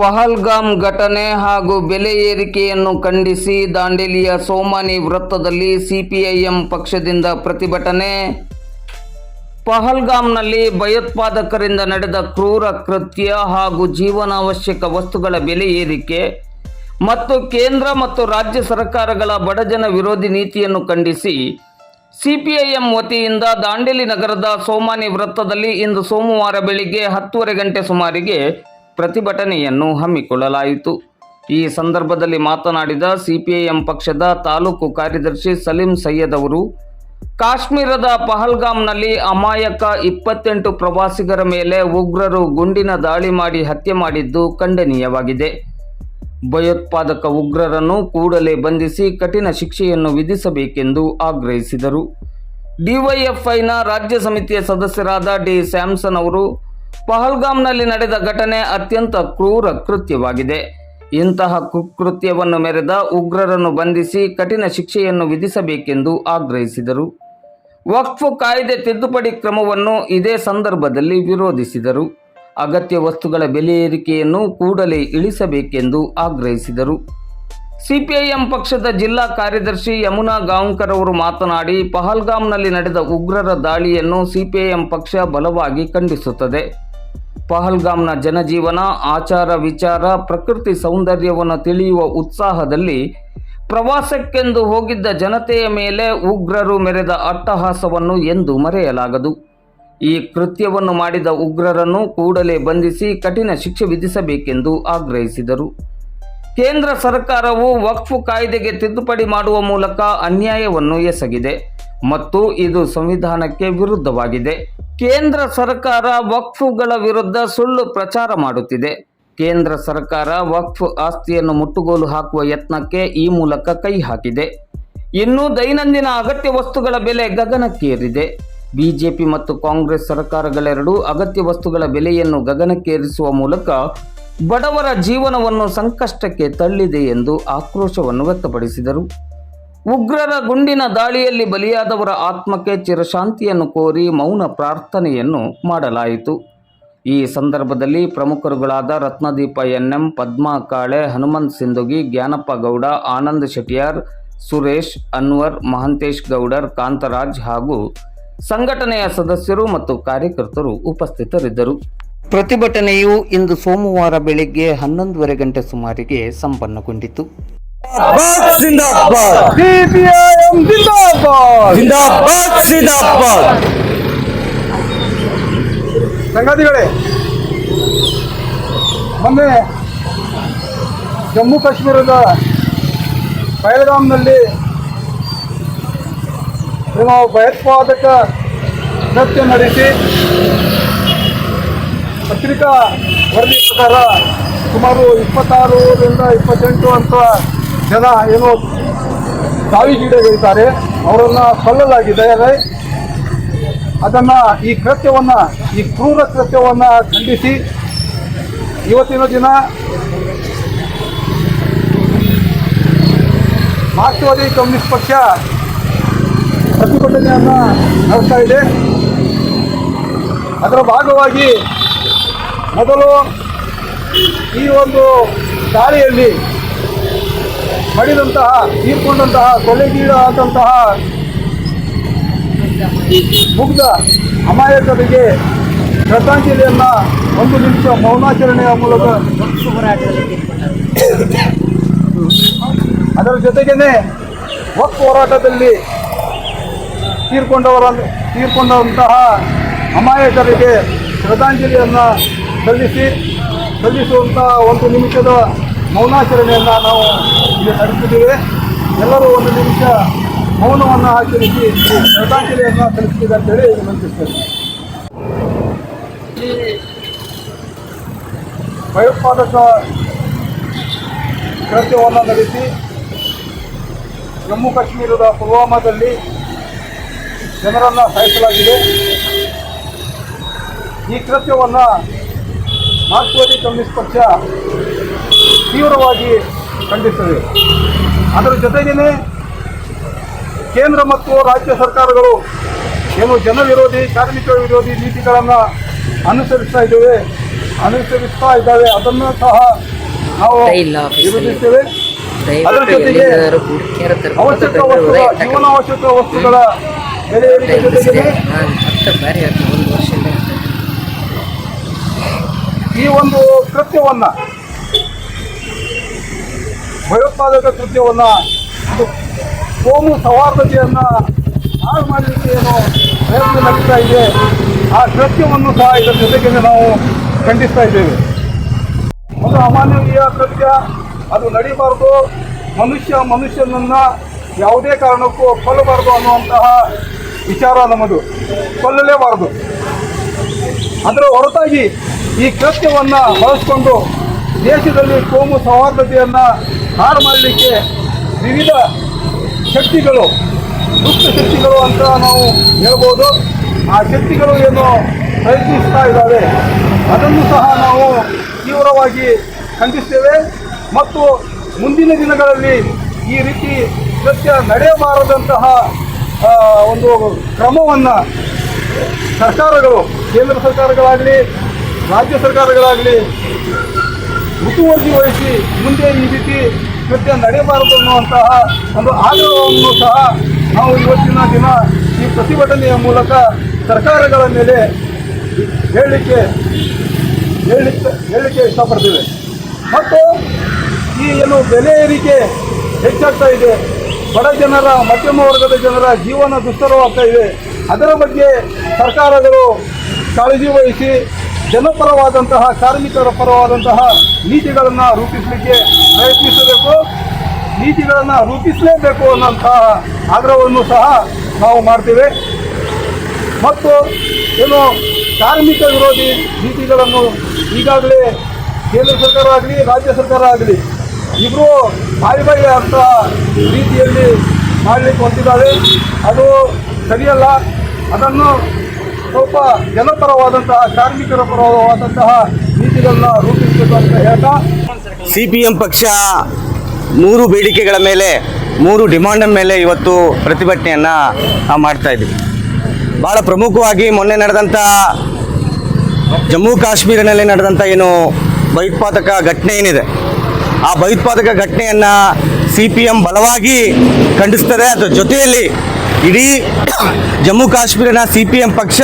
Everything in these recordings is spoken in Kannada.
ಪಹಲ್ಗಾಮ್ ಘಟನೆ ಹಾಗೂ ಬೆಲೆ ಏರಿಕೆಯನ್ನು ಖಂಡಿಸಿ ದಾಂಡೇಲಿಯ ಸೋಮಾನಿ ವೃತ್ತದಲ್ಲಿ ಸಿಪಿಐಎಂ ಪಕ್ಷದಿಂದ ಪ್ರತಿಭಟನೆ. ಪಹಲ್ಗಾಮ್ನಲ್ಲಿ ಭಯೋತ್ಪಾದಕರಿಂದ ನಡೆದ ಕ್ರೂರ ಕೃತ್ಯ ಹಾಗೂ ಜೀವನಾವಶ್ಯಕ ವಸ್ತುಗಳ ಬೆಲೆ ಏರಿಕೆ ಮತ್ತು ಕೇಂದ್ರ ಮತ್ತು ರಾಜ್ಯ ಸರ್ಕಾರಗಳ ಬಡಜನ ವಿರೋಧಿ ನೀತಿಯನ್ನು ಖಂಡಿಸಿ ಸಿಪಿಐಎಂ ವತಿಯಿಂದ ದಾಂಡೇಲಿ ನಗರದ ಸೋಮಾನಿ ವೃತ್ತದಲ್ಲಿ ಇಂದು ಸೋಮವಾರ ಬೆಳಿಗ್ಗೆ ಹತ್ತುವರೆ ಗಂಟೆ ಸುಮಾರಿಗೆ ಪ್ರತಿಭಟನೆಯನ್ನು ಹಮ್ಮಿಕೊಳ್ಳಲಾಯಿತು. ಈ ಸಂದರ್ಭದಲ್ಲಿ ಮಾತನಾಡಿದ ಸಿಪಿಐಎಂ ಪಕ್ಷದ ತಾಲೂಕು ಕಾರ್ಯದರ್ಶಿ ಸಲೀಂ ಸೈಯದ್ ಅವರು, ಕಾಶ್ಮೀರದ ಪಹಲ್ಗಾಮ್ನಲ್ಲಿ ಅಮಾಯಕ ಇಪ್ಪತ್ತೆಂಟು ಪ್ರವಾಸಿಗರ ಮೇಲೆ ಉಗ್ರರು ಗುಂಡಿನ ದಾಳಿ ಮಾಡಿ ಹತ್ಯೆ ಮಾಡಿದ್ದು ಖಂಡನೀಯವಾಗಿದೆ. ಭಯೋತ್ಪಾದಕ ಉಗ್ರರನ್ನು ಕೂಡಲೇ ಬಂಧಿಸಿ ಕಠಿಣ ಶಿಕ್ಷೆಯನ್ನು ವಿಧಿಸಬೇಕೆಂದು ಆಗ್ರಹಿಸಿದರು. ಡಿವೈಎಫ್ಐನ ರಾಜ್ಯ ಸಮಿತಿಯ ಸದಸ್ಯರಾದ ಡಿ ಸ್ಯಾಮ್ಸನ್ ಅವರು ಪಹಲ್ಗಾಮ್ನಲ್ಲಿ ನಡೆದ ಘಟನೆ ಅತ್ಯಂತ ಕ್ರೂರ ಕೃತ್ಯವಾಗಿದೆ. ಇಂತಹ ಕುಕೃತ್ಯವನ್ನು ಮೆರೆದ ಉಗ್ರರನ್ನು ಬಂಧಿಸಿ ಕಠಿಣ ಶಿಕ್ಷೆಯನ್ನು ವಿಧಿಸಬೇಕೆಂದು ಆಗ್ರಹಿಸಿದರು. ವಕ್ಫ್ ಕಾಯ್ದೆ ತಿದ್ದುಪಡಿ ಕ್ರಮವನ್ನು ಇದೇ ಸಂದರ್ಭದಲ್ಲಿ ವಿರೋಧಿಸಿದರು. ಅಗತ್ಯ ವಸ್ತುಗಳ ಬೆಲೆ ಏರಿಕೆಯನ್ನು ಕೂಡಲೇ ಇಳಿಸಬೇಕೆಂದು ಆಗ್ರಹಿಸಿದರು. ಸಿಪಿಐಎಂ ಪಕ್ಷದ ಜಿಲ್ಲಾ ಕಾರ್ಯದರ್ಶಿ ಯಮುನಾ ಗಾಂವ್ಕರ್ ಅವರು ಮಾತನಾಡಿ, ಪಹಲ್ಗಾಮ್ನಲ್ಲಿ ನಡೆದ ಉಗ್ರರ ದಾಳಿಯನ್ನು ಸಿಪಿಐಎಂ ಪಕ್ಷ ಬಲವಾಗಿ ಖಂಡಿಸುತ್ತದೆ. ಪಹಲ್ಗಾಮ್ನ ಜನಜೀವನ, ಆಚಾರ ವಿಚಾರ, ಪ್ರಕೃತಿ ಸೌಂದರ್ಯವನ್ನು ತಿಳಿಯುವ ಉತ್ಸಾಹದಲ್ಲಿ ಪ್ರವಾಸಕ್ಕೆಂದು ಹೋಗಿದ್ದ ಜನತೆಯ ಮೇಲೆ ಉಗ್ರರು ಮೆರೆದ ಅಟ್ಟಹಾಸವನ್ನು ಎಂದು ಮರೆಯಲಾಗದು. ಈ ಕೃತ್ಯವನ್ನು ಮಾಡಿದ ಉಗ್ರರನ್ನು ಕೂಡಲೇ ಬಂಧಿಸಿ ಕಠಿಣ ಶಿಕ್ಷೆ ವಿಧಿಸಬೇಕೆಂದು ಆಗ್ರಹಿಸಿದರು. ಕೇಂದ್ರ ಸರ್ಕಾರವು ವಕ್ಫ್ ಕಾಯ್ದೆಗೆ ತಿದ್ದುಪಡಿ ಮಾಡುವ ಮೂಲಕ ಅನ್ಯಾಯವನ್ನು ಎಸಗಿದೆ. ಮತ್ತು ಇದು ಸಂವಿಧಾನಕ್ಕೆ ವಿರುದ್ಧವಾಗಿದೆ. ಕೇಂದ್ರ ಸರ್ಕಾರ ವಕ್ಫುಗಳ ವಿರುದ್ಧ ಸುಳ್ಳು ಪ್ರಚಾರ ಮಾಡುತ್ತಿದೆ. ಕೇಂದ್ರ ಸರ್ಕಾರ ವಕ್ಫ್ ಆಸ್ತಿಯನ್ನು ಮುಟ್ಟುಗೋಲು ಹಾಕುವ ಯತ್ನಕ್ಕೆ ಈ ಮೂಲಕ ಕೈ ಹಾಕಿದೆ. ಇನ್ನು ದೈನಂದಿನ ಅಗತ್ಯ ವಸ್ತುಗಳ ಬೆಲೆ ಗಗನಕ್ಕೇರಿದೆ. ಬಿಜೆಪಿ ಮತ್ತು ಕಾಂಗ್ರೆಸ್ ಸರ್ಕಾರಗಳೆರಡೂ ಅಗತ್ಯ ವಸ್ತುಗಳ ಬೆಲೆಯನ್ನು ಗಗನಕ್ಕೇರಿಸುವ ಮೂಲಕ ಬಡವರ ಜೀವನವನ್ನು ಸಂಕಷ್ಟಕ್ಕೆ ತಳ್ಳಿದೆ ಎಂದು ಆಕ್ರೋಶವನ್ನು ವ್ಯಕ್ತಪಡಿಸಿದರು. ಉಗ್ರರ ಗುಂಡಿನ ದಾಳಿಯಲ್ಲಿ ಬಲಿಯಾದವರ ಆತ್ಮಕ್ಕೆ ಚಿರಶಾಂತಿಯನ್ನು ಕೋರಿ ಮೌನ ಪ್ರಾರ್ಥನೆಯನ್ನು ಮಾಡಲಾಯಿತು. ಈ ಸಂದರ್ಭದಲ್ಲಿ ಪ್ರಮುಖರುಗಳಾದ ರತ್ನದೀಪ ಎನ್ಎಂ, ಪದ್ಮಾ ಕಾಳೆ, ಹನುಮಂತ್ ಸಿಂಧುಗಿ, ಜ್ಞಾನಪ್ಪ ಗೌಡ, ಆನಂದ್ ಶೆಟ್ಟಿಯಾರ್, ಸುರೇಶ್, ಅನ್ವರ್, ಮಹಂತೇಶ್ ಗೌಡರ್, ಕಾಂತರಾಜ್ ಹಾಗೂ ಸಂಘಟನೆಯ ಸದಸ್ಯರು ಮತ್ತು ಕಾರ್ಯಕರ್ತರು ಉಪಸ್ಥಿತರಿದ್ದರು. ಪ್ರತಿಭಟನೆಯು ಇಂದು ಸೋಮವಾರ ಬೆಳಿಗ್ಗೆ ಹನ್ನೊಂದುವರೆ ಗಂಟೆ ಸುಮಾರಿಗೆ ಸಂಪನ್ನಗೊಂಡಿತು. ಜಿಂದಾಬಾದ್ ಸಿಪಿಐಎಂ ಜಿಂದಾಬಾದ್ ಜಿಂದಾಬಾದ್ ಜಿಂದಾಬಾದ್ ಸಂಗತಿಗಳೇ ಮೊನ್ನೆ ಜಮ್ಮು ಕಾಶ್ಮೀರದ ಪಹಲ್ಗಾಮ್ನಲ್ಲಿ ನಾವು ಭಯೋತ್ಪಾದಕ ಕೃತ್ಯ ನಡೆಸಿ ಪತ್ರಿಕಾ ವರದಿ ಪ್ರಕಾರ ಸುಮಾರು ಇಪ್ಪತ್ತಾರರಿಂದ ಇಪ್ಪತ್ತೆಂಟು ಅಂತ ಜನ ಏನೋ ಸಾವಿಗೀಡಾಗಿದ್ದಾರೆ ಅವರನ್ನು ಕೊಲ್ಲಲಾಗಿದೆ. ಅದನ್ನು ಈ ಕೃತ್ಯವನ್ನು, ಈ ಕ್ರೂರ ಕೃತ್ಯವನ್ನು ಖಂಡಿಸಿ ಇವತ್ತಿನ ದಿನ ಮಾರ್ಕ್ಸ್ವಾದಿ ಕಮ್ಯುನಿಸ್ಟ್ ಪಕ್ಷ ಪ್ರತಿಭಟನೆಯನ್ನು ನಡೆಸ್ತಾ ಇದೆ. ಅದರ ಭಾಗವಾಗಿ ಮೊದಲು ಈ ಒಂದು ದಾಳಿಯಲ್ಲಿ ಮಡಿದಂತಹ, ತೀರ್ಕೊಂಡಂತಹ ಕೊಲೆಗೀಡಾದಂತಹ ಮುಗ್ಧ ಅಮಾಯಕರಿಗೆ ಶ್ರದ್ಧಾಂಜಲಿಯನ್ನು ಒಂದು ನಿಮಿಷ ಮೌನಾಚರಣೆಯ ಮೂಲಕ ಅದರ ಜೊತೆಗೇನೆ ವಕ್ ಹೋರಾಟದಲ್ಲಿ ತೀರ್ಕೊಂಡವರ ತೀರ್ಕೊಂಡಂತಹ ಅಮಾಯಕರಿಗೆ ಶ್ರದ್ಧಾಂಜಲಿಯನ್ನು ಸಲ್ಲಿಸಿ ಸಲ್ಲಿಸುವಂತಹ ಒಂದು ನಿಮಿಷದ ಮೌನಾಚರಣೆಯನ್ನು ನಾವು ಇಲ್ಲಿ ನಡೆಸಿದ್ದೇವೆ ಎಲ್ಲರೂ ಒಂದು ನಿಮಿಷ ಮೌನವನ್ನು ಆಚರಿಸಿ ಶ್ರದ್ಧಾಂಜಲಿಯನ್ನು ಸಲ್ಲಿಸಿದೆ ಅಂತೇಳಿ ವಿನಂತಿಸ್ತೇನೆ. ಈ ಭಯೋತ್ಪಾದಕ ಕೃತ್ಯವನ್ನು ನಡೆಸಿ ಜಮ್ಮು ಕಾಶ್ಮೀರದ ಪುಲ್ವಾಮಾದಲ್ಲಿ ಜನರನ್ನು ಸಾಯಿಸಲಾಗಿದೆ. ಈ ಕೃತ್ಯವನ್ನು ಮಾರ್ಕ್ಸ್ವಾದಿ ಕಮ್ಯುನಿಸ್ಟ್ ಪಕ್ಷ ತೀವ್ರವಾಗಿ ಖಂಡಿಸ್ತದೆ ಅದರ ಜೊತೆಗೇ ಕೇಂದ್ರ ಮತ್ತು ರಾಜ್ಯ ಸರ್ಕಾರಗಳು ಏನು ಜನ ವಿರೋಧಿ ಕಾರ್ಮಿಕ ವಿರೋಧಿ ನೀತಿಗಳನ್ನು ಅನುಸರಿಸ್ತಾ ಇದ್ದೇವೆ. ಅನುಸರಿಸ್ತಾ ಇದ್ದಾವೆ. ಅದನ್ನು ಸಹ ನಾವು ವಿರೋಧಿಸ್ತೇವೆ. ಅದರ ಜೊತೆಗೆ ಅವಶ್ಯಕ ವಸ್ತುಗಳ ಜೀವನ ಅವಶ್ಯಕ ವಸ್ತುಗಳ ಬೆಲೆ ಏರಿಕೆ ಜೊತೆಗೆ. ಈ ಒಂದು ಕೃತ್ಯವನ್ನ ಭಯೋತ್ಪಾದಕ ಕೃತ್ಯವನ್ನ ಕೋಮು ಸೌಹಾರ್ದತೆಯನ್ನ ಹಾಳು ಮಾಡಲಿಕ್ಕೆ ಏನು ಪ್ರಯತ್ನ ನಡೀತಾ ಇದೆ. ಆ ಕೃತ್ಯವನ್ನು ಸಹ ಇದರ ಜೊತೆಗೆ ನಾವು ಖಂಡಿಸ್ತಾ ಇದ್ದೇವೆ. ಒಂದು ಅಮಾನವೀಯ ಕೃತ್ಯ, ಅದು ನಡೀಬಾರ್ದು. ಮನುಷ್ಯ ಮನುಷ್ಯನನ್ನ ಯಾವುದೇ ಕಾರಣಕ್ಕೂ ಕೊಲ್ಲಬಾರ್ದು ಅನ್ನುವಂತಹ ವಿಚಾರ ನಮ್ಮದು. ಕೊಲ್ಲಲೇಬಾರದು. ಅದರ ಹೊರತಾಗಿ ಈ ಕೃತ್ಯವನ್ನು ಬಳಸಿಕೊಂಡು ದೇಶದಲ್ಲಿ ಕೋಮು ಸೌಹಾರ್ದತೆಯನ್ನು ಹಾಳು ಮಾಡಲಿಕ್ಕೆ ವಿವಿಧ ಶಕ್ತಿಗಳು, ದುಷ್ಟ ಶಕ್ತಿಗಳು ಅಂತ ನಾವು ಹೇಳ್ಬೋದು. ಆ ಶಕ್ತಿಗಳು ಏನು ಪ್ರಯತ್ನಿಸ್ತಾ ಇದ್ದಾವೆ, ಅದನ್ನು ಸಹ ನಾವು ತೀವ್ರವಾಗಿ ಖಂಡಿಸ್ತೇವೆ. ಮತ್ತು ಮುಂದಿನ ದಿನಗಳಲ್ಲಿ ಈ ರೀತಿ ಸತ್ಯ ನಡೆಯಬಾರದಂತಹ ಒಂದು ಕ್ರಮವನ್ನು ಸರ್ಕಾರಗಳು, ಕೇಂದ್ರ ಸರ್ಕಾರಗಳಾಗಲಿ, ರಾಜ್ಯ ಸರ್ಕಾರಗಳಾಗಲಿ ಮುತುವರ್ಜಿ ವಹಿಸಿ ಮುಂದೆ ಈ ರೀತಿ ಕೃತ್ಯ ನಡೆಯಬಾರದು ಅನ್ನುವಂತಹ ಒಂದು ಆಗ್ರಹವನ್ನು ಸಹ ನಾವು ಇವತ್ತಿನ ದಿನ ಈ ಪ್ರತಿಭಟನೆಯ ಮೂಲಕ ಸರ್ಕಾರಗಳ ಮೇಲೆ ಹೇಳಲಿಕ್ಕೆ ಹೇಳಲಿಕ್ಕೆ ಹೇಳಲಿಕ್ಕೆ ಇಷ್ಟಪಡ್ತೇವೆ. ಮತ್ತು ಈ ಏನು ಬೆಲೆ ಏರಿಕೆ ಹೆಚ್ಚಾಗ್ತಾ ಇದೆ, ಬಡ ಜನರ, ಮಧ್ಯಮ ವರ್ಗದ ಜನರ ಜೀವನ ದುಸ್ತರವಾಗ್ತಾ ಇದೆ, ಅದರ ಬಗ್ಗೆ ಸರ್ಕಾರಗಳು ಕಾಳಜಿ ವಹಿಸಿ ಜನಪರವಾದಂತಹ, ಕಾರ್ಮಿಕರ ಪರವಾದಂತಹ ನೀತಿಗಳನ್ನು ರೂಪಿಸಲಿಕ್ಕೆ ಪ್ರಯತ್ನಿಸಬೇಕು. ನೀತಿಗಳನ್ನು ರೂಪಿಸಲೇಬೇಕು ಅನ್ನೋಂತಹ ಆಗ್ರಹವನ್ನು ಸಹ ನಾವು ಮಾಡ್ತೇವೆ. ಮತ್ತು ಏನು ಕಾರ್ಮಿಕ ವಿರೋಧಿ ನೀತಿಗಳನ್ನು ಈಗಾಗಲೇ ಕೇಂದ್ರ ಸರ್ಕಾರ ಆಗಲಿ, ರಾಜ್ಯ ಸರ್ಕಾರ ಆಗಲಿ ಇಬ್ಬರು ಬಾಯಿ ಬಾಯಿ ಅಂತ ರೀತಿಯಲ್ಲಿ ಮಾಡಲಿಕ್ಕೆ ಹೊಂದಿದ್ದಾರೆ ಅದು ಸರಿಯಲ್ಲ. ಅದನ್ನು ಸ್ವಲ್ಪ ಜನಪರವಾದಂತಹ, ಕಾರ್ಮಿಕರ ಪರವಾದಂತಹ ನೀತಿಗಳನ್ನ ರೂಪಿಸಬೇಕು ಅಂತ ಹೇಳ್ತಾ. ಸಿ ಪಿ ಎಂ ಪಕ್ಷ ಮೂರು ಬೇಡಿಕೆಗಳ ಮೇಲೆ, ಮೂರು ಡಿಮಾಂಡ್ ಮೇಲೆ ಇವತ್ತು ಪ್ರತಿಭಟನೆಯನ್ನು ಮಾಡ್ತಾ ಇದ್ದೀವಿ. ಭಾಳ ಪ್ರಮುಖವಾಗಿ ಮೊನ್ನೆ ನಡೆದಂಥ ಜಮ್ಮು ಕಾಶ್ಮೀರಿನಲ್ಲಿ ನಡೆದಂಥ ಏನು ಭಯೋತ್ಪಾದಕ ಘಟನೆ ಏನಿದೆ, ಆ ಭಯೋತ್ಪಾದಕ ಘಟನೆಯನ್ನು ಸಿ ಬಲವಾಗಿ ಖಂಡಿಸ್ತದೆ, ಅದರ ಜೊತೆಯಲ್ಲಿ ಇಡೀ ಜಮ್ಮು ಕಾಶ್ಮೀರನ ಸಿ ಪಿ ಎಂ ಪಕ್ಷ,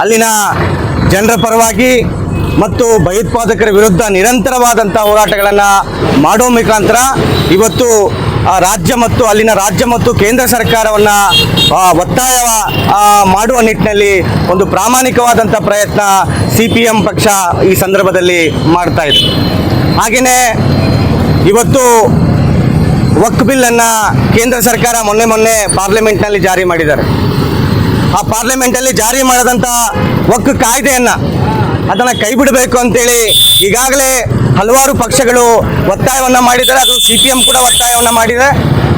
ಅಲ್ಲಿನ ಜನರ ಪರವಾಗಿ ಮತ್ತು ಭಯೋತ್ಪಾದಕರ ವಿರುದ್ಧ ನಿರಂತರವಾದಂಥ ಹೋರಾಟಗಳನ್ನು ಮಾಡೋ ಮುಖಾಂತರ ಇವತ್ತು ರಾಜ್ಯ ಮತ್ತು ಅಲ್ಲಿನ ರಾಜ್ಯ ಮತ್ತು ಕೇಂದ್ರ ಸರ್ಕಾರವನ್ನು ಒತ್ತಾಯ ಮಾಡುವ ನಿಟ್ಟಿನಲ್ಲಿ ಒಂದು ಪ್ರಾಮಾಣಿಕವಾದಂಥ ಪ್ರಯತ್ನ ಸಿ ಪಿ ಎಂ ಪಕ್ಷ ಈ ಸಂದರ್ಭದಲ್ಲಿ ಮಾಡ್ತಾ ಇದೆ. ಹಾಗೆಯೇ ಇವತ್ತು ವಕ್ ಅನ್ನ ಕೇಂದ್ರ ಸರ್ಕಾರ ಮೊನ್ನೆ ಮೊನ್ನೆ ಪಾರ್ಲಿಮೆಂಟ್ನಲ್ಲಿ ಜಾರಿ ಮಾಡಿದ್ದಾರೆ. ಆ ಪಾರ್ಲಿಮೆಂಟಲ್ಲಿ ಜಾರಿ ಮಾಡದಂತ ವಕ್ ಕಾಯ್ದೆಯನ್ನ ಅದನ್ನ ಕೈ ಬಿಡಬೇಕು ಅಂತೇಳಿ ಈಗಾಗಲೇ ಹಲವಾರು ಪಕ್ಷಗಳು ಒತ್ತಾಯವನ್ನು ಮಾಡಿದ್ದಾರೆ. ಅದು ಸಿ ಪಿ ಎಂ ಕೂಡ ಒತ್ತಾಯವನ್ನು ಮಾಡಿದೆ.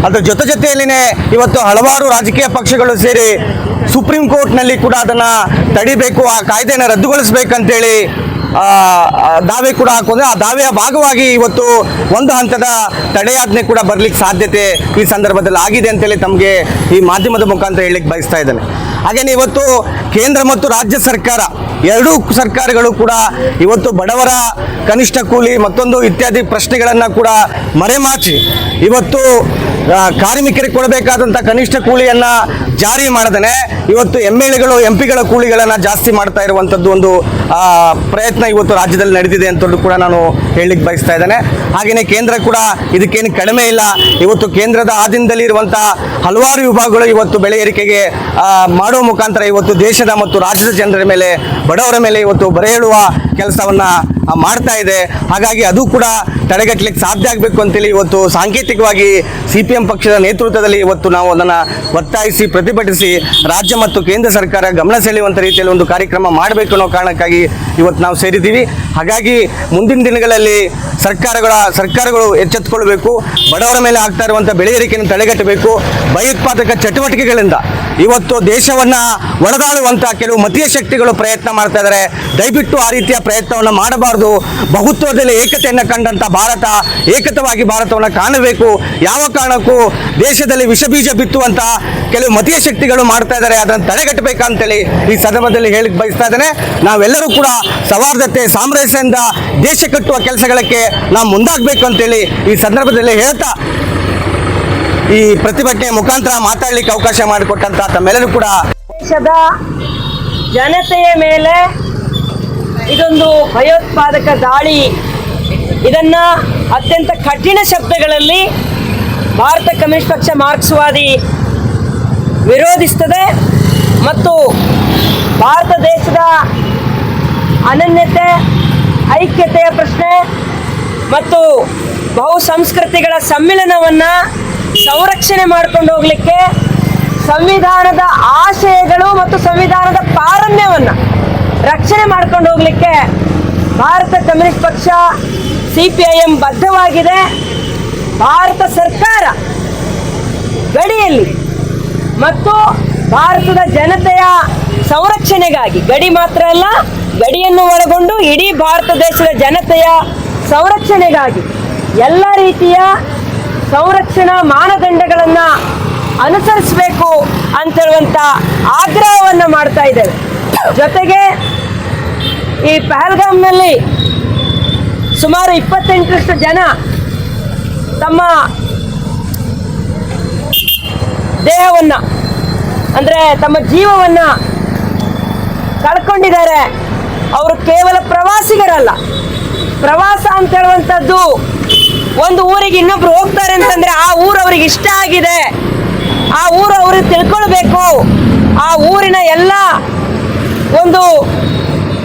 ಅದರ ಜೊತೆ ಜೊತೆಯಲ್ಲಿನೇ ಇವತ್ತು ಹಲವಾರು ರಾಜಕೀಯ ಪಕ್ಷಗಳು ಸೇರಿ ಸುಪ್ರೀಂ ಕೋರ್ಟ್ನಲ್ಲಿ ಕೂಡ ಅದನ್ನು ತಡಿಬೇಕು, ಆ ಕಾಯ್ದೆಯನ್ನು ರದ್ದುಗೊಳಿಸಬೇಕಂತೇಳಿ ದಾವೆ ಕೂಡ ಹಾಕೊಂಡ್ರೆ ಆ ದಾವೆಯ ಭಾಗವಾಗಿ ಇವತ್ತು ಒಂದು ಹಂತದ ತಡೆಯಾಜ್ಞೆ ಕೂಡ ಬರ್ಲಿಕ್ಕೆ ಸಾಧ್ಯತೆ ಈ ಸಂದರ್ಭದಲ್ಲಿ ಆಗಿದೆ ಅಂತೇಳಿ ತಮಗೆ ಈ ಮಾಧ್ಯಮದ ಮುಖಾಂತರ ಹೇಳಲಿಕ್ಕೆ ಬಯಸ್ತಾ ಇದ್ದೇನೆ. ಹಾಗೆಯೇ ಇವತ್ತು ಕೇಂದ್ರ ಮತ್ತು ರಾಜ್ಯ ಸರ್ಕಾರ, ಎರಡೂ ಸರ್ಕಾರಗಳು ಕೂಡ ಇವತ್ತು ಬಡವರ ಕನಿಷ್ಠ ಕೂಲಿ ಮತ್ತೊಂದು ಇತ್ಯಾದಿ ಪ್ರಶ್ನೆಗಳನ್ನು ಕೂಡ ಮರೆಮಾಚಿ ಇವತ್ತು ಕಾರ್ಮಿಕರಿಗೆ ಕೊಡಬೇಕಾದಂಥ ಕನಿಷ್ಠ ಕೂಲಿಯನ್ನು ಜಾರಿ ಮಾಡದೇ ಇವತ್ತು ಎಂ ಎಲ್ ಎಗಳು ಎಂ ಪಿಗಳ ಕೂಲಿಗಳನ್ನು ಜಾಸ್ತಿ ಮಾಡ್ತಾ ಇರುವಂಥದ್ದು ಒಂದು ಪ್ರಯತ್ನ ಇವತ್ತು ರಾಜ್ಯದಲ್ಲಿ ನಡೆದಿದೆ ಅಂತಂದು ಕೂಡ ನಾನು ಹೇಳಲಿಕ್ಕೆ ಬಯಸ್ತಾ ಇದ್ದೇನೆ. ಹಾಗೆಯೇ ಕೇಂದ್ರ ಕೂಡ ಇದಕ್ಕೇನು ಕಡಿಮೆ ಇಲ್ಲ. ಇವತ್ತು ಕೇಂದ್ರದ ಆಧೀನದಲ್ಲಿ ಇರುವಂಥ ಹಲವಾರು ವಿಭಾಗಗಳು ಇವತ್ತು ಬೆಳೆ ಏರಿಕೆಗೆ ಮಾಡುವ ಮುಖಾಂತರ ಇವತ್ತು ದೇಶದ ಮತ್ತು ರಾಜ್ಯದ ಜನರ ಮೇಲೆ, ಬಡವರ ಮೇಲೆ ಇವತ್ತು ಬರೆ ಹೇಳುವ ಕೆಲಸವನ್ನು ಮಾಡ್ತಾ ಇದೆ. ಹಾಗಾಗಿ ಅದು ಕೂಡ ತಡೆಗಟ್ಟಲಿಕ್ಕೆ ಸಾಧ್ಯ ಆಗಬೇಕು ಅಂತೇಳಿ ಇವತ್ತು ಸಾಂಕೇತಿಕವಾಗಿ ಸಿ ಎಂ ಪಕ್ಷದ ನೇತೃತ್ವದಲ್ಲಿ ಇವತ್ತು ನಾವು ಅದನ್ನು ಒತ್ತಾಯಿಸಿ, ಪ್ರತಿಭಟಿಸಿ, ರಾಜ್ಯ ಮತ್ತು ಕೇಂದ್ರ ಸರ್ಕಾರ ಗಮನ ಸೆಳೆಯುವಂಥ ರೀತಿಯಲ್ಲಿ ಒಂದು ಕಾರ್ಯಕ್ರಮ ಮಾಡಬೇಕು ಅನ್ನೋ ಕಾರಣಕ್ಕಾಗಿ ಇವತ್ತು ನಾವು ಸೇರಿದ್ದೀವಿ. ಹಾಗಾಗಿ ಮುಂದಿನ ದಿನಗಳಲ್ಲಿ ಸರ್ಕಾರಗಳ, ಸರ್ಕಾರಗಳು ಎಚ್ಚೆತ್ತುಕೊಳ್ಬೇಕು, ಬಡವರ ಮೇಲೆ ಆಗ್ತಾ ಇರುವಂಥ ಬೆಳೆಯರಿಕೆಯನ್ನು ತಡೆಗಟ್ಟಬೇಕು. ಭಯೋತ್ಪಾದಕ ಚಟುವಟಿಕೆಗಳಿಂದ ಇವತ್ತು ದೇಶವನ್ನು ಒಡೆದಾಳುವಂಥ ಕೆಲವು ಮತೀಯ ಶಕ್ತಿಗಳು ಪ್ರಯತ್ನ ಮಾಡ್ತಾ ಇದ್ದಾರೆ. ದಯವಿಟ್ಟು ಆ ರೀತಿಯ ಪ್ರಯತ್ನವನ್ನು ಮಾಡಬಾರದು. ಬಹುತ್ವದಲ್ಲಿ ಏಕತೆಯನ್ನು ಕಂಡಂಥ ಭಾರತ, ಏಕತವಾಗಿ ಭಾರತವನ್ನು ಕಾಣಬೇಕು. ಯಾವ ಕಾರಣಕ್ಕೂ ಮಾಡಬೇಕು. ದೇಶದಲ್ಲಿ ವಿಷ ಬೀಜ ಬಿತ್ತುವಂತಹ ಕೆಲವು ಮತೀಯ ಶಕ್ತಿಗಳು ಮಾಡ್ತಾ ಇದ್ದಾರೆ. ಅದನ್ನು ತಡೆಗಟ್ಟಬೇಕಂತೇಳಿ ಈ ಸಂದರ್ಭದಲ್ಲಿ ಹೇಳಿಕ್ ಬಯಸ್ತಾ ಇದ್ದೇನೆ. ನಾವೆಲ್ಲರೂ ಕೂಡ ಸೌಹಾರ್ದತೆ ಸಾಮರಸ್ಯದಿಂದ ದೇಶ ಕಟ್ಟುವ ಕೆಲಸಗಳಕ್ಕೆ ನಾವು ಮುಂದಾಗಬೇಕು ಅಂತೇಳಿ ಈ ಸಂದರ್ಭದಲ್ಲಿ ಹೇಳ್ತಾ ಈ ಪ್ರತಿಭಟನೆ ಮುಖಾಂತರ ಮಾತಾಡಲಿಕ್ಕೆ ಅವಕಾಶ ಮಾಡಿಕೊಟ್ಟಂತ ತಮ್ಮೆಲ್ಲರೂ ಕೂಡ ದೇಶದ ಜನತೆಯ ಮೇಲೆ ಇದೊಂದು ಭಯೋತ್ಪಾದಕ ದಾಳಿ. ಇದನ್ನ ಅತ್ಯಂತ ಕಠಿಣ ಶಬ್ದಗಳಲ್ಲಿ ಭಾರತ ಕಮ್ಯುನಿಸ್ಟ್ ಪಕ್ಷ ಮಾರ್ಕ್ಸ್ವಾದಿ ವಿರೋಧಿಸ್ತದೆ ಮತ್ತು ಭಾರತ ದೇಶದ ಅನನ್ಯತೆ, ಐಕ್ಯತೆಯ ಪ್ರಶ್ನೆ ಮತ್ತು ಬಹು ಸಂಸ್ಕೃತಿಗಳ ಸಮ್ಮಿಲನವನ್ನು ಸಂರಕ್ಷಣೆ ಮಾಡ್ಕೊಂಡು ಹೋಗಲಿಕ್ಕೆ ಸಂವಿಧಾನದ ಆಶಯಗಳು ಮತ್ತು ಸಂವಿಧಾನದ ಪಾರಮ್ಯವನ್ನು ರಕ್ಷಣೆ ಮಾಡ್ಕೊಂಡು ಹೋಗಲಿಕ್ಕೆ ಭಾರತ ಕಮ್ಯುನಿಸ್ಟ್ ಪಕ್ಷ ಸಿ ಪಿ ಐ ಎಂ ಬದ್ಧವಾಗಿದೆ. ಭಾರತ ಸರ್ಕಾರ ಗಡಿಯಲ್ಲಿ ಮತ್ತು ಭಾರತದ ಜನತೆಯ ಸಂರಕ್ಷಣೆಗಾಗಿ, ಗಡಿ ಮಾತ್ರ ಅಲ್ಲ, ಗಡಿಯನ್ನು ಒಳಗೊಂಡು ಇಡೀ ಭಾರತ ದೇಶದ ಜನತೆಯ ಸಂರಕ್ಷಣೆಗಾಗಿ ಎಲ್ಲ ರೀತಿಯ ಸಂರಕ್ಷಣಾ ಮಾನದಂಡಗಳನ್ನು ಅನುಸರಿಸಬೇಕು ಅಂತ ಹೇಳುವಂಥ ಆಗ್ರಹವನ್ನು ಮಾಡ್ತಾ ಇದ್ದೇವೆ. ಜೊತೆಗೆ ಈ ಪಹಲ್ಗಾಮ್ನಲ್ಲಿ ಸುಮಾರು ಇಪ್ಪತ್ತೆಂಟರಷ್ಟು ಜನ ತಮ್ಮ ದೇಹವನ್ನ, ಅಂದ್ರೆ ತಮ್ಮ ಜೀವವನ್ನ ಕಳ್ಕೊಂಡಿದ್ದಾರೆ. ಅವರು ಕೇವಲ ಪ್ರವಾಸಿಗರಲ್ಲ. ಪ್ರವಾಸ ಅಂತ ಹೇಳುವಂಥದ್ದು ಒಂದು ಊರಿಗೆ ಇನ್ನೊಬ್ರು ಹೋಗ್ತಾರೆ ಅಂತಂದ್ರೆ ಆ ಊರು ಅವ್ರಿಗೆ ಇಷ್ಟ ಆಗಿದೆ. ಆ ಊರು ಅವ್ರಿಗೆ ತಿಳ್ಕೊಳ್ಬೇಕು. ಆ ಊರಿನ ಎಲ್ಲ ಒಂದು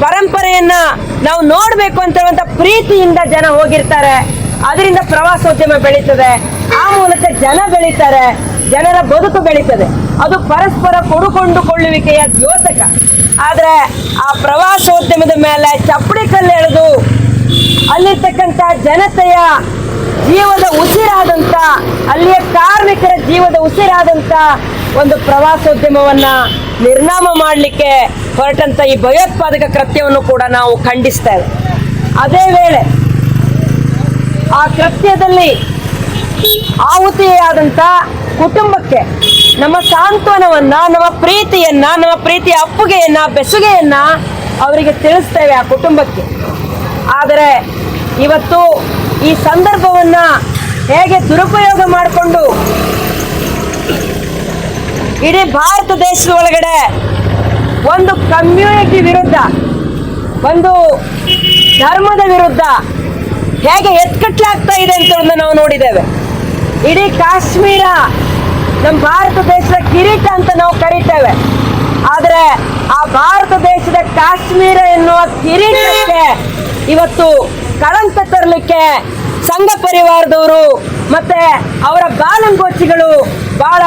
ಪರಂಪರೆಯನ್ನ ನಾವು ನೋಡಬೇಕು ಅಂತ ಪ್ರೀತಿಯಿಂದ ಜನ ಹೋಗಿರ್ತಾರೆ. ಅದರಿಂದ ಪ್ರವಾಸೋದ್ಯಮ ಬೆಳೀತದೆ. ಆ ಮೂಲಕ ಜನ ಬೆಳೀತಾರೆ. ಜನರ ಬದುಕು ಬೆಳೀತದೆ. ಅದು ಪರಸ್ಪರ ಕೊಡುಕೊಂಡುಕೊಳ್ಳುವಿಕೆಯ ದ್ಯೋತಕ. ಆದರೆ ಆ ಪ್ರವಾಸೋದ್ಯಮದ ಮೇಲೆ ಚಪ್ಪಡಿ ಕಲ್ಲು ಎಳೆದು ಅಲ್ಲಿರ್ತಕ್ಕಂಥ ಜನತೆಯ ಜೀವದ ಉಸಿರಾದಂತ ಅಲ್ಲಿಯ ಕಾರ್ಮಿಕರ ಜೀವದ ಉಸಿರಾದಂತ ಒಂದು ಪ್ರವಾಸೋದ್ಯಮವನ್ನ ನಿರ್ನಾಮ ಮಾಡಲಿಕ್ಕೆ ಹೊರಟಂತ ಈ ಭಯೋತ್ಪಾದಕ ಕೃತ್ಯವನ್ನು ಕೂಡ ನಾವು ಖಂಡಿಸ್ತೇವೆ ಅದೇ ವೇಳೆ ಆ ಕೃತ್ಯದಲ್ಲಿ ಆಹುತಿಯಾದಂತ ಕುಟುಂಬಕ್ಕೆ ನಮ್ಮ ಸಾಂತ್ವನವನ್ನ, ನಮ್ಮ ಪ್ರೀತಿಯನ್ನ, ನಮ್ಮ ಪ್ರೀತಿಯ ಅಪ್ಪುಗೆಯನ್ನ, ಬೆಸುಗೆಯನ್ನ ಅವರಿಗೆ ತಿಳಿಸ್ತೇವೆ ಆ ಕುಟುಂಬಕ್ಕೆ. ಆದರೆ ಇವತ್ತು ಈ ಸಂದರ್ಭವನ್ನ ಹೇಗೆ ದುರುಪಯೋಗ ಮಾಡಿಕೊಂಡು ಇಡೀ ಭಾರತ ದೇಶದ ಒಳಗಡೆ ಒಂದು ಕಮ್ಯುನಿಟಿ ವಿರುದ್ಧ, ಒಂದು ಧರ್ಮದ ವಿರುದ್ಧ ಹೇಗೆ ಎತ್ಕಟ್ಲಾಗ್ತಾ ಇದೆ ಅಂತ ನಾವು ನೋಡಿದ್ದೇವೆ. ಇಡೀ ಕಾಶ್ಮೀರ ನಮ್ಮ ಭಾರತ ದೇಶದ ಕಿರೀಟ ಅಂತ ನಾವು ಕರಿತೇವೆ. ಆದರೆ ಆ ಭಾರತ ದೇಶದ ಕಾಶ್ಮೀರ ಎನ್ನುವ ಕಿರೀಟಕ್ಕೆ ಇವತ್ತು ಕಳಂಕ ತರಲಿಕ್ಕೆ ಸಂಘ ಪರಿವಾರದವರು ಮತ್ತೆ ಅವರ ಬಾಲಂಗೋಚಿಗಳು ಬಹಳ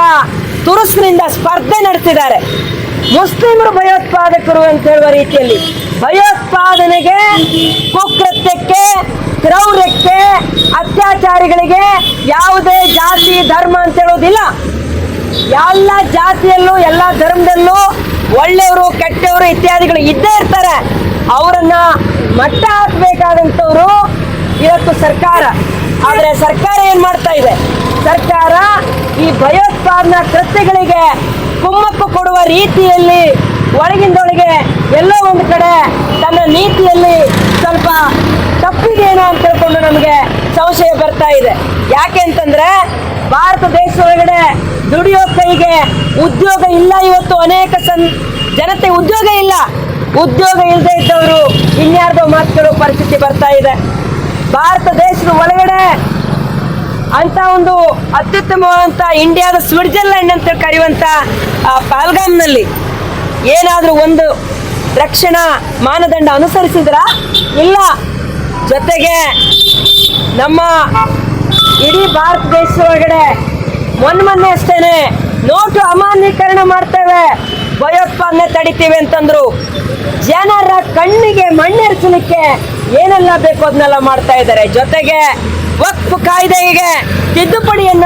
ತುರುಸಿನಿಂದ ಸ್ಪರ್ಧೆ ನಡೆಸಿದ್ದಾರೆ. ಮುಸ್ಲಿಮರು ಭಯೋತ್ಪಾದಕರು ಅಂತ ಹೇಳುವ ರೀತಿಯಲ್ಲಿ. ಭಯೋತ್ಪಾದನೆಗೆ, ಕುಕೃತ್ಯಕ್ಕೆ, ಕ್ರೌರ್ಯಕ್ಕೆ, ಅತ್ಯಾಚಾರಿಗಳಿಗೆ ಯಾವುದೇ ಜಾತಿ, ಧರ್ಮ ಅಂತ ಹೇಳೋದಿಲ್ಲ. ಎಲ್ಲ ಜಾತಿಯಲ್ಲೂ, ಎಲ್ಲ ಧರ್ಮದಲ್ಲೂ ಒಳ್ಳೆಯವರು, ಕೆಟ್ಟವರು ಇತ್ಯಾದಿಗಳು ಇದ್ದೇ ಇರ್ತಾರೆ. ಅವರನ್ನ ಮಟ್ಟ ಹಾಕಬೇಕಾದಂಥವ್ರು ಇವತ್ತು ಸರ್ಕಾರ. ಆದರೆ ಸರ್ಕಾರ ಏನು ಮಾಡ್ತಾ ಇದೆ? ಸರ್ಕಾರ ಈ ಭಯೋತ್ಪಾದನಾ ಕೃತ್ಯಗಳಿಗೆ ಕುಮ್ಮಕ್ಕು ಕೊಡುವ ರೀತಿಯಲ್ಲಿ ಒಳಗಿಂದೊಳಗೆ ಎಲ್ಲೋ ಒಂದು ಕಡೆ ತನ್ನ ನೀತಿಯಲ್ಲಿ ಸ್ವಲ್ಪ ತಪ್ಪಿದೇನೋ ಅಂತ ತಿಳ್ಕೊಂಡು ನಮಗೆ ಸಂಶಯ ಬರ್ತಾ ಇದೆ. ಯಾಕೆ ಅಂತಂದ್ರೆ ಭಾರತ ದೇಶದೊಳಗಡೆ ದುಡಿಯೋ ಕೈಗೆ ಉದ್ಯೋಗ ಇಲ್ಲ ಇವತ್ತು ಅನೇಕ ಸನ್ ಜನತೆ ಉದ್ಯೋಗ ಇಲ್ಲ. ಉದ್ಯೋಗ ಇಲ್ಲದೆ ಇದ್ದವರು ಇನ್ಯಾರ್ದೋ ಮಾತುಗಳು ಪರಿಸ್ಥಿತಿ ಬರ್ತಾ ಇದೆ. ಭಾರತ ದೇಶದ ಒಳಗಡೆ ಅಂತ ಒಂದು ಅತ್ಯುತ್ತಮವಾದಂತ ಇಂಡಿಯಾದ ಸ್ವಿಟ್ಜರ್ಲೆಂಡ್ ಅಂತ ಕರೆಯುವಂತ ಪಾಲ್ಗಾಮ್ನಲ್ಲಿ ಏನಾದ್ರೂ ಒಂದು ರಕ್ಷಣಾ ಮಾನದಂಡ ಅನುಸರಿಸಿದ್ರ? ಇಲ್ಲ. ಜೊತೆಗೆ ನಮ್ಮ ಇಡೀ ಭಾರತ ದೇಶದ ಒಳಗಡೆ ಮೊನ್ನೆ ಅಷ್ಟೇನೆ. ನೋಟು ಅಮಾನ್ಯೀಕರಣ ಮಾಡ್ತೇವೆ. ಭಯೋತ್ಪಾದನೆ ತಡಿತೀವಿ ಅಂತಂದ್ರು. ಜನರ ಕಣ್ಣಿಗೆ ಮಣ್ಣೆರಚಲಿಕ್ಕೆ ಏನೆಲ್ಲ ಬೇಕು ಅದನ್ನೆಲ್ಲ ಮಾಡ್ತಾ ಇದ್ದಾರೆ. ಜೊತೆಗೆ ವಕ್ಫ್ ಕಾಯ್ದೆಗೆ ತಿದ್ದುಪಡಿಯನ್ನ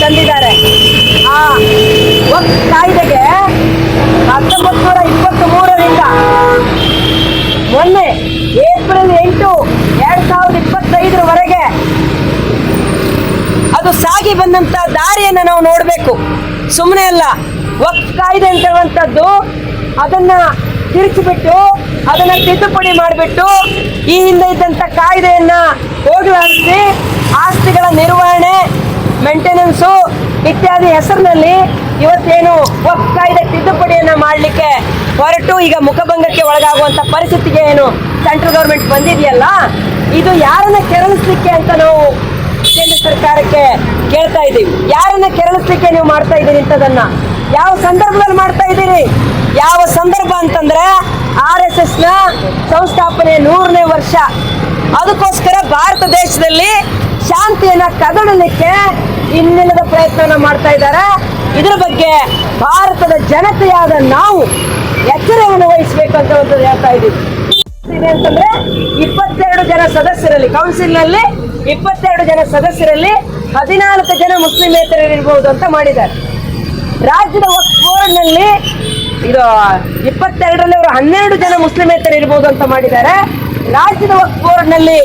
ತಂದಿದ್ದಾರೆ. ಆ ವಕ್ಫ್ ಕಾಯ್ದೆಗೆ ಹತ್ತೊಂಬತ್ತು ನೂರ ಇಪ್ಪತ್ತ್ ಮೂರರಿಂದ ಮೊನ್ನೆ ಏಪ್ರಿಲ್ ಎಂಟು ಎರಡ್ ಸಾವಿರದ ಇಪ್ಪತ್ತೈದರವರೆಗೆ ಅದು ಸಾಗಿ ಬಂದಂತ ದಾರಿಯನ್ನು ನಾವು ನೋಡಬೇಕು. ಸುಮ್ಮನೆ ಅಲ್ಲ, ವಕ್ಫ್ ಕಾಯ್ದೆ ಅಂತ ಹೇಳುವಂಥದ್ದು ಅದನ್ನ ತಿರುಚಿಬಿಟ್ಟು, ಅದನ್ನ ತಿದ್ದುಪಡಿ ಮಾಡಿಬಿಟ್ಟು ಈ ಹಿಂದೆ ಇದ್ದಂತ ಕಾಯ್ದೆಯನ್ನ ಹೋಗಲಾಡಿಸಿ ಆಸ್ತಿಗಳ ನಿರ್ವಹಣೆ ಮೇಂಟೆನೆನ್ಸು ಇತ್ಯಾದಿ ಹೆಸರಿನಲ್ಲಿ ಇವತ್ತೇನು ವಕ್ಫ್ ಕಾಯ್ದೆ ತಿದ್ದುಪಡಿಯನ್ನು ಮಾಡಲಿಕ್ಕೆ ಹೊರಟು ಈಗ ಮುಖಭಂಗಕ್ಕೆ ಒಳಗಾಗುವಂಥ ಪರಿಸ್ಥಿತಿಗೆ ಏನು ಸೆಂಟ್ರಲ್ ಗೌರ್ಮೆಂಟ್ ಬಂದಿದೆಯಲ್ಲ, ಇದು ಯಾರನ್ನ ಕೆರಳಿಸ್ಲಿಕ್ಕೆ ಅಂತ ನಾವು ಕೇಂದ್ರ ಸರ್ಕಾರಕ್ಕೆ ಕೇಳ್ತಾ ಇದ್ದೀವಿ. ಯಾರನ್ನ ಕೆರಳಿಸ್ಲಿಕ್ಕೆ ನೀವು ಮಾಡ್ತಾ ಇದ್ದೀರಿ ಇಂಥದನ್ನ ಯಾವ ಸಂದರ್ಭದಲ್ಲಿ ಮಾಡ್ತಾ ಇದ್ದೀರಿ? ಯಾವ ಸಂದರ್ಭ ಅಂತಂದ್ರೆ ಆರ್ ಎಸ್ ಎಸ್ನ ಸಂಸ್ಥಾಪನೆ ನೂರನೇ ವರ್ಷ ಅದಕ್ಕೋಸ್ಕರ ಭಾರತ ದೇಶದಲ್ಲಿ ಶಾಂತಿಯನ್ನ ಕದಡಲಿಕ್ಕೆ ಇನ್ನಿಲ್ಲದ ಪ್ರಯತ್ನವನ್ನು ಮಾಡ್ತಾ ಇದ್ದಾರೆ. ಇದ್ರ ಬಗ್ಗೆ ಭಾರತದ ಜನತೆಯಾದ ನಾವು ಎಚ್ಚರವನ್ನು ವಹಿಸಬೇಕು ಅಂತ ಒಂದು ಹೇಳ್ತಾ ಇದ್ದೀವಿ. ಇದೆ ಅಂತಂದ್ರೆ ಇಪ್ಪತ್ತೆರಡು ಜನ ಸದಸ್ಯರಲ್ಲಿ ಕೌನ್ಸಿಲ್ನಲ್ಲಿ ಇಪ್ಪತ್ತೆರಡು ಜನ ಸದಸ್ಯರಲ್ಲಿ ಹದಿನಾಲ್ಕು ಜನ ಮುಸ್ಲಿಮೇತರರು ಇರಬಹುದು ಅಂತ ಮಾಡಿದ್ದಾರೆ. ರಾಜ್ಯದ ನಲ್ಲಿ ಇದು ಇಪ್ಪತ್ತೆರಡರಲ್ಲಿ ಅವರು ಹನ್ನೆರಡು ಜನ ಮುಸ್ಲಿಮೇತರ ಇರ್ಬೋದು ಅಂತ ಮಾಡಿದ್ದಾರೆ. ರಾಜ್ಯದ ವಕ್ಫ್ ಬೋರ್ಡ್ನಲ್ಲಿ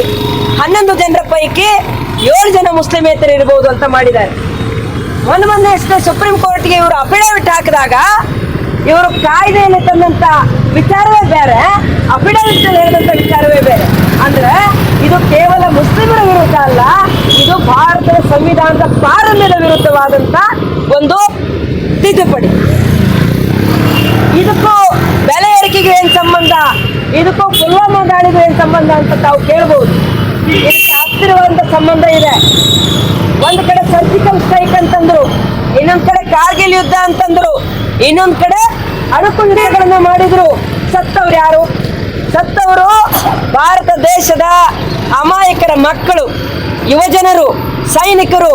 ಹನ್ನೊಂದು ಜನರ ಪೈಕಿ ಏಳು ಜನ ಮುಸ್ಲಿಮೇತರ ಇರಬಹುದು ಅಂತ ಮಾಡಿದ್ದಾರೆ. ಒಂದು ಮೊನ್ನೆ ಅಷ್ಟೇ ಸುಪ್ರೀಂ ಕೋರ್ಟ್ಗೆ ಇವರು ಅಫಿಡವಿಟ್ ಹಾಕಿದಾಗ ಇವರು ಕಾಯ್ದೆಯಲ್ಲಿ ತಂದಂತ ವಿಚಾರವೇ ಬೇರೆ ಅಫಿಡವಿಟ್ ಹೇಳಿದಂತ ವಿಚಾರವೇ ಬೇರೆ. ಅಂದ್ರೆ ಇದು ಕೇವಲ ಮುಸ್ಲಿಮರ ವಿರುದ್ಧ ಅಲ್ಲ, ಇದು ಭಾರತದ ಸಂವಿಧಾನದ ಪಾರಮ್ಯದ ವಿರುದ್ಧವಾದಂತ ಒಂದು ತಿದ್ದುಪಡಿ. ಇದಕ್ಕೂ ಬೆಲೆ ಏರಿಕೆಗೆ ಏನ್ ಸಂಬಂಧ? ಇದಕ್ಕೂ ಪುಲ್ವಾಮಾ ದಾಳಿಗೂ ಏನ್ ಸಂಬಂಧ ಅಂತ ತಾವು ಕೇಳಬಹುದು ಇದಕ್ಕೆ ಹತ್ತಿರುವಂತ ಸಂಬಂಧ ಇದೆ. ಒಂದು ಕಡೆ ಸರ್ಜಿಕಲ್ ಸ್ಟ್ರೈಕ್ ಅಂತಂದ್ರು, ಇನ್ನೊಂದ್ ಕಡೆ ಕಾರ್ಗಿಲ್ ಯುದ್ಧ ಅಂತಂದ್ರು, ಇನ್ನೊಂದ್ ಕಡೆ ಅಣುಕು ಮಾಡಿದ್ರು. ಸತ್ತವ್ರು ಯಾರು? ಸತ್ತವರು ಭಾರತ ದೇಶದ ಅಮಾಯಕರ ಮಕ್ಕಳು, ಯುವಜನರು, ಸೈನಿಕರು,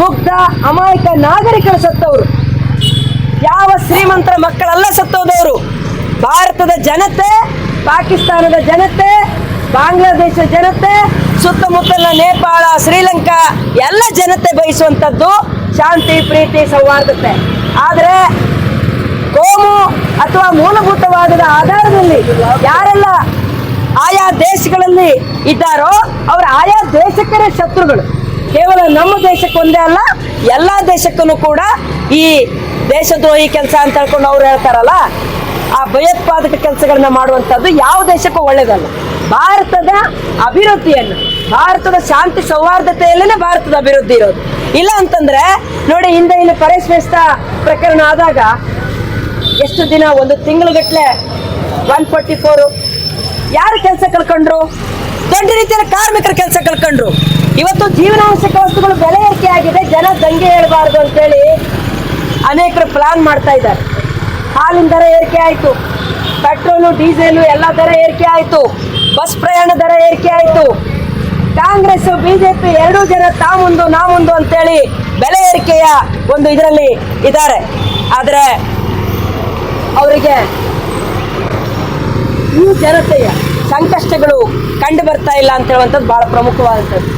ಮುಗ್ಧ ಅಮಾಯಕ ನಾಗರಿಕರು ಸತ್ತವರು. ಯಾವ ಶ್ರೀಮಂತರ ಮಕ್ಕಳಲ್ಲ ಸತ್ತೋದವರು. ಭಾರತದ ಜನತೆ ಪಾಕಿಸ್ತಾನದ ಜನತೆ, ಬಾಂಗ್ಲಾದೇಶ ಜನತೆ ಸುತ್ತಮುತ್ತಲ ನೇಪಾಳ, ಶ್ರೀಲಂಕಾ, ಎಲ್ಲ ಜನತೆ ಬಯಸುವಂಥದ್ದು ಶಾಂತಿ, ಪ್ರೀತಿ, ಸೌಹಾರ್ದತೆ. ಆದರೆ ಕೋಮು ಅಥವಾ ಮೂಲಭೂತವಾದದ ಆಧಾರದಲ್ಲಿ ಯಾರೆಲ್ಲ ಆಯಾ ದೇಶಗಳಲ್ಲಿ ಇದ್ದಾರೋ ಅವರ ಆಯಾ ದೇಶಕ್ಕೇ ಶತ್ರುಗಳು. ಕೇವಲ ನಮ್ಮ ದೇಶಕ್ಕೊಂದೇ ಅಲ್ಲ, ಎಲ್ಲಾ ದೇಶಕ್ಕೂ ಕೂಡ ಈ ದೇಶದ್ರೋಹಿ ಕೆಲಸ ಅಂತ ಹೇಳ್ಕೊಂಡು ಅವ್ರು ಹೇಳ್ತಾರಲ್ಲ ಆ ಭಯೋತ್ಪಾದಕ ಕೆಲಸಗಳನ್ನ ಮಾಡುವಂತದ್ದು ಯಾವ ದೇಶಕ್ಕೂ ಒಳ್ಳೇದಲ್ಲ. ಭಾರತದ ಅಭಿವೃದ್ಧಿಯನ್ನು, ಭಾರತದ ಶಾಂತಿ ಸೌಹಾರ್ದತೆಯಲ್ಲೇನೆ ಭಾರತದ ಅಭಿವೃದ್ಧಿ ಇರೋದು. ಇಲ್ಲ ಅಂತಂದ್ರೆ, ನೋಡಿ, ಹಿಂದೆ ಇಲ್ಲಿ ಪರೇಶ್ ಪ್ರಕರಣ ಆದಾಗ ಎಷ್ಟು ದಿನ, ಒಂದು ತಿಂಗಳಗಟ್ಲೆ ಒನ್ ಫೋರ್ಟಿ ಫೋರು ಯಾರು ಕೆಲಸ ಕಳ್ಕೊಂಡ್ರು? ದೊಡ್ಡ ರೀತಿಯಲ್ಲಿ ಕಾರ್ಮಿಕರ ಕೆಲಸ ಕಳ್ಕೊಂಡ್ರು. ಇವತ್ತು ಜೀವನಾವಶ್ಯಕ ವಸ್ತುಗಳು ಬೆಲೆ ಏರಿಕೆ ಆಗಿದೆ ಜನ ದಂಗೆ ಹೇಳಬಾರ್ದು ಅಂತೇಳಿ ಅನೇಕರು ಪ್ಲಾನ್ ಮಾಡ್ತಾ ಇದ್ದಾರೆ. ಹಾಲಿನ ದರ ಏರಿಕೆ ಆಯಿತು. ಪೆಟ್ರೋಲು, ಡೀಸೆಲು, ಎಲ್ಲ ದರ ಏರಿಕೆ ಆಯಿತು. ಬಸ್ ಪ್ರಯಾಣ ದರ ಏರಿಕೆ ಆಯಿತು. ಕಾಂಗ್ರೆಸ್, ಬಿಜೆಪಿ ಎರಡೂ ಜನ ತಾ ಮುಂದು ನಾ ಮುಂದು ಅಂತೇಳಿ ಬೆಲೆ ಏರಿಕೆಯ ಒಂದು ಇದರಲ್ಲಿ ಇದ್ದಾರೆ. ಆದರೆ ಅವರಿಗೆ ಈ ಜನತೆಯ ಸಂಕಷ್ಟಗಳು ಕಂಡು ಬರ್ತಾ ಇಲ್ಲ ಅಂತ ಹೇಳುವಂಥದ್ದು ಬಹಳ ಪ್ರಮುಖವಾದಂಥದ್ದು.